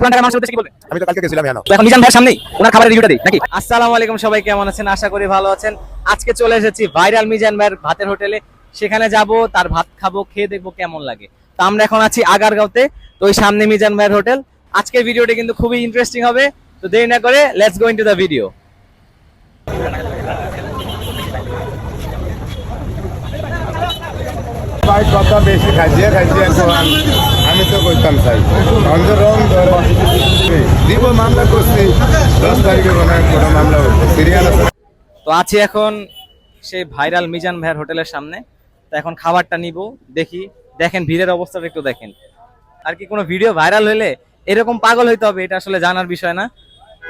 আমি তো কালকে গেছিলাম এখন মিজান ভাইয়ের সামনেই ওনার খাবারের রিভিউটা দিই নাকি? আসসালামু আলাইকুম সবাই কেমন আছেন? আশা করি ভালো আছেন। আজকে চলে এসেছি ভাইরাল মিজান ভাইয়ের ভাতের হোটেলে। সেখানে যাব তার ভাত খাব খেয়ে দেখব কেমন লাগে। তো আমরা এখন আছি আগারগাঁওতে তো ওই সামনে মিজান ভাইয়ের হোটেল। আজকের ভিডিওটা কিন্তু খুবই ইন্টারেস্টিং হবে। তো দেরি না করে let's go into the video ভাই কথা বেশি খাইছিয়ে খাইছিয়ে এখন তো মামলা করছি। দশ তারিখে কোনো মামলা সিরিয়াল তো আছি এখন সেই ভাইরাল মিজান ভাইয়ের হোটেলের সামনে। তো এখন খাবারটা নিব, দেখি। দেখেন, ভিড়ের অবস্থাটা একটু দেখেন। আর কি কোনো ভিডিও ভাইরাল হলে এরকম পাগল হইতে হবে, এটা আসলে জানার বিষয় না।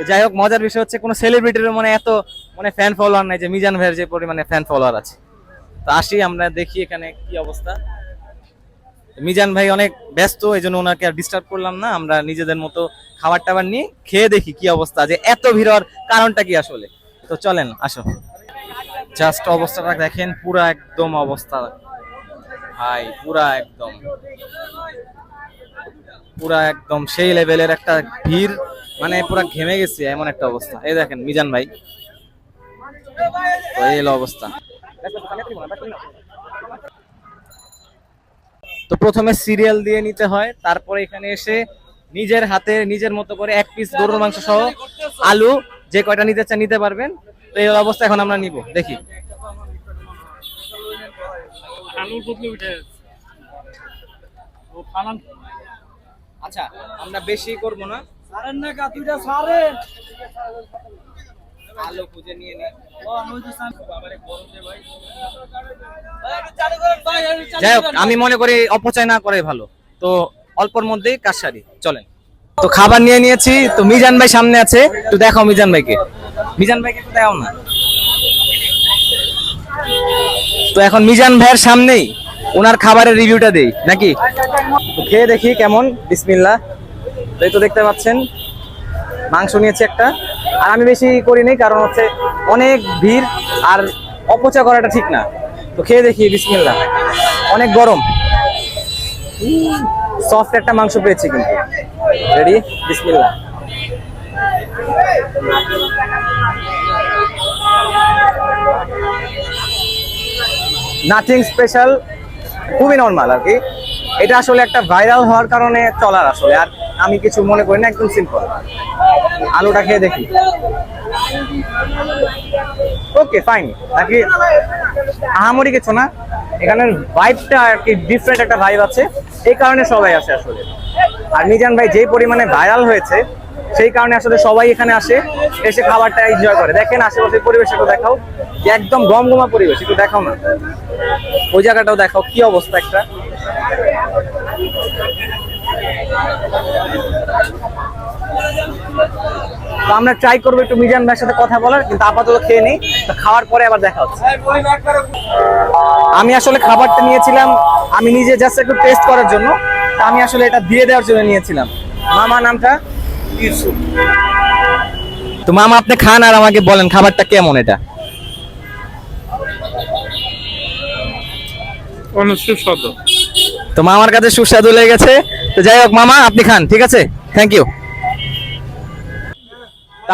যাই হোক, মজার বিষয় হচ্ছে কোনো সেলিব্রিটির মানে এত মানে ফ্যান ফলোয়ার নাই যে মিজান ভাইয়ের যে পরিমাণে ফ্যান ফলোয়ার আছে। তো আসি, আমরা দেখি এখানে কি অবস্থা। মিজান ভাই অনেক ব্যস্ত এই জন্য ওনাকে আর ডিস্টার্ব করলাম না। আমরা নিজেদের মতো খাবার টাবার নিয়ে খেয়ে দেখি কি অবস্থা, যে এত ভিড় হওয়ার কারণটা কি আসলে। তো চলেন, আসো। জাস্ট অবস্থাটা দেখেন, পুরা একদম অবস্থা। ভাই, পুরা একদম। পুরা একদম সেই লেভেলের একটা ভিড় মানে পুরা ঘেমে গেছে, এমন একটা অবস্থা। এই দেখেন, মিজান ভাই। এই অবস্থা। তো প্রথমে সিরিয়াল দিয়ে নিতে হয় তারপরে এখানে এসে নিজের হাতে নিজের মতো করে এক পিস গরুর মাংস সহ আলু যে কয়টা নিতে চান নিতে পারবেন। তো এই অবস্থা এখন আমরা নিব দেখি। আচ্ছা আমরা বেশি করব না। সারেন না কা সারেন। আলু খুঁজে নিয়ে তো চালু যাই হোক, আমি মনে করি অপচয় না করে ভালো। তো অল্পর মধ্যেই কাজ সারি চলেন। তো খাবার নিয়ে নিয়েছি, তো মিজান ভাই সামনে আছে। একটু দেখো মিজান ভাইকে। মিজান ভাইকে একটু দেখাও না। তো এখন মিজান ভাইয়ের সামনেই ওনার খাবারের রিভিউটা দেই, নাকি? খেয়ে দেখি কেমন, বিসমিল্লাহ। তো এই তো দেখতে পাচ্ছেন মাংস নিয়েছি একটা। আর আমি বেশি করিনি কারণ হচ্ছে অনেক ভিড় আর অপচয় করাটা ঠিক না। তো খেয়ে দেখি, বিসমিল্লাহ। অনেক গরম। সফট একটা মাংস পেয়েছি কিন্তু। রেডি বিসমিল্লাহ। নাথিং স্পেশাল খুবই নর্মাল আর কি। এটা আসলে একটা ভাইরাল হওয়ার কারণে চলার আসলে। আর আমি কিছু মনে করি না, একদম সিম্পল আলুটা খেয়ে দেখি। ওকে ফাইন নাকি আহামরি কিছু না। এখানের ভাইবটা আর কি ডিফারেন্ট একটা ভাইব আছে। এই কারণে সবাই আসে আসলে। আর মিজান ভাই যেই পরিমাণে ভাইরাল হয়েছে, সেই কারণে আসলে সবাই এখানে আসে, এসে খাবারটা এনজয় করে। দেখেন আশেপাশের পরিবেশ একটু দেখাও। যে একদম গমগমা পরিবেশ, একটু দেখাও না। ওই জায়গাটাও দেখাও, কি অবস্থা একটা। তো আমরা ট্রাই করব একটু মিজান ভাইয়ের সাথে কথা বলার কিন্তু আপাতত খেয়ে নেই। তো খাওয়ার পরে আবার দেখা হচ্ছে। আমি আসলে খাবারটা নিয়েছিলাম আমি নিজে জাস্ট একটু টেস্ট করার জন্য। তা আমি আসলে এটা দিয়ে দেওয়ার জন্য নিয়েছিলাম। মামা নামটা? তো মামা আপনি খান আর আমাকে বলেন খাবারটা কেমন এটা? সুস্বাদু তো মামার কাছে সুস্বাদু লেগে গেছে তো যাই হোক মামা আপনি খান ঠিক আছে? থ্যাংক ইউ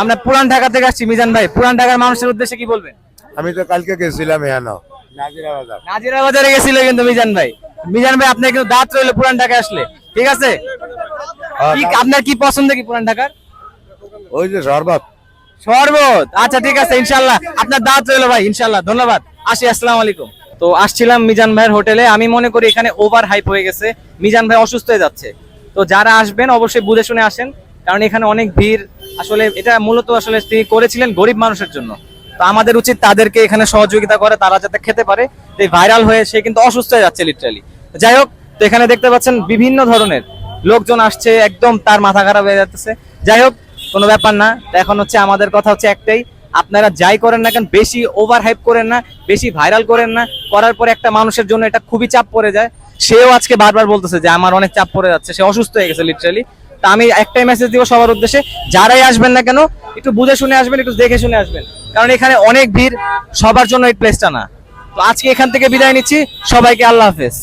আমরা পুরান ঢাকা থেকে আসছি মিজান ভাই। পুরান ঢাকার মানুষের উদ্দেশ্যে কি বলবেন? আমি তো কালকে গেছিলাম এখানে। নাজিরা বাজারে গেছিল কিন্তু মিজান ভাই। মিজান ভাই আপনার কিন্তু দাঁত রইল পুরান ঢাকা আসলে ঠিক আছে? আপনার কি পছন্দ কি পুরান ঢাকার? ওই যে শরবত। শরবত। আচ্ছা ঠিক আছে ইনশাল্লাহ। আপনার দাঁত রইল ভাই ইনশাল্লাহ। ধন্যবাদ। আসি আসসালামু আলাইকুম। তো আসছিলাম মিজান ভাইয়ের হোটেলে। আমি মনে করি এখানে ওভার হাইপ হয়ে গেছে। মিজান ভাই অসুস্থ হয়ে যাচ্ছে। তো যারা আসবেন অবশ্যই বুঝে শুনে আসেন, কারণ এখানে অনেক ভিড়। আসলে এটা মূলত আসলে তিনি করেছিলেন গরিব মানুষের জন্য। তো আমাদের উচিত তাদেরকে এখানে সহযোগিতা করে, তারা যাতে খেতে পারে। তো ভাইরাল হয়ে সে কিন্তু অসুস্থ হয়ে যাচ্ছে লিটারালি যাই হোক, তো এখানে দেখতে পাচ্ছেন বিভিন্ন ধরনের লোকজন আসছে, একদম তার মাথা খারাপ হয়ে যাচ্ছে। যাই হোক, কোনো ব্যাপার না। এখন হচ্ছে আমাদের কথা হচ্ছে একটাই আপনারা যাই করেন না কেন, বেশি ওভার হাইপ করেন না, বেশি ভাইরাল করেন না, করার পরে একটা মানুষের জন্য এটা খুবই চাপ পড়ে যায়। সেও আজকে বারবার বলতেছে যে আমার অনেক চাপ পড়ে যাচ্ছে, সে অসুস্থ হয়ে গেছে লিটারালি তা আমি একটাই মেসেজ দিব সবার উদ্দেশ্যে, যারাই আসবেন না কেন, একটু বুঝে শুনে আসবেন, একটু দেখে শুনে আসবেন। কারণ এখানে অনেক ভিড়, সবার জন্য এই প্লেসটা না। তো আজকে এখান থেকে বিদায় নিচ্ছি, সবাইকে আল্লাহ হাফেজ।